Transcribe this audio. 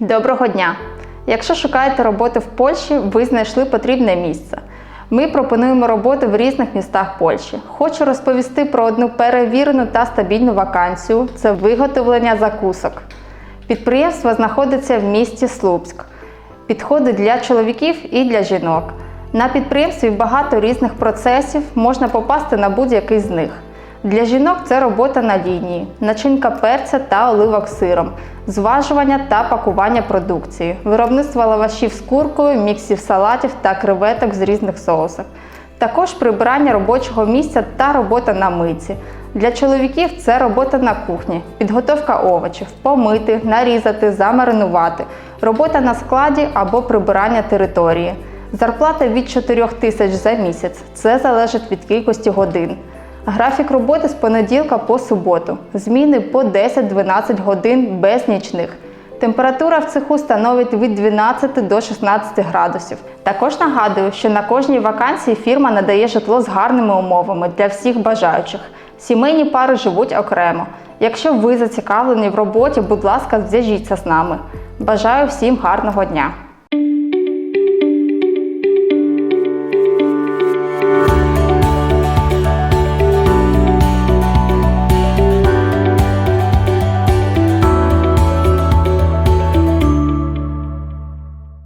Доброго дня! Якщо шукаєте роботу в Польщі, ви знайшли потрібне місце. Ми пропонуємо роботи в різних містах Польщі. Хочу розповісти про одну перевірену та стабільну вакансію це виготовлення закусок. Підприємство знаходиться в місті Слупськ. Підходить для чоловіків і для жінок. На підприємстві багато різних процесів, можна попасти на будь-який з них. Для жінок це робота на лінії, начинка перця та оливок сиром, зважування та пакування продукції, виробництво лавашів з куркою, міксів салатів та креветок з різних соусів. Також прибирання робочого місця та робота на митці. Для чоловіків це робота на кухні, підготовка овочів, помити, нарізати, замаринувати, робота на складі або прибирання території. Зарплата від 4 тисяч за місяць. Це залежить від кількості годин. Графік роботи з понеділка по суботу. Зміни по 10-12 годин без нічних. Температура в цеху становить від 12 до 16 градусів. Також нагадую, що на кожній вакансії фірма надає житло з гарними умовами для всіх бажаючих. Сімейні пари живуть окремо. Якщо ви зацікавлені в роботі, будь ласка, зв'яжіться з нами. Бажаю всім гарного дня!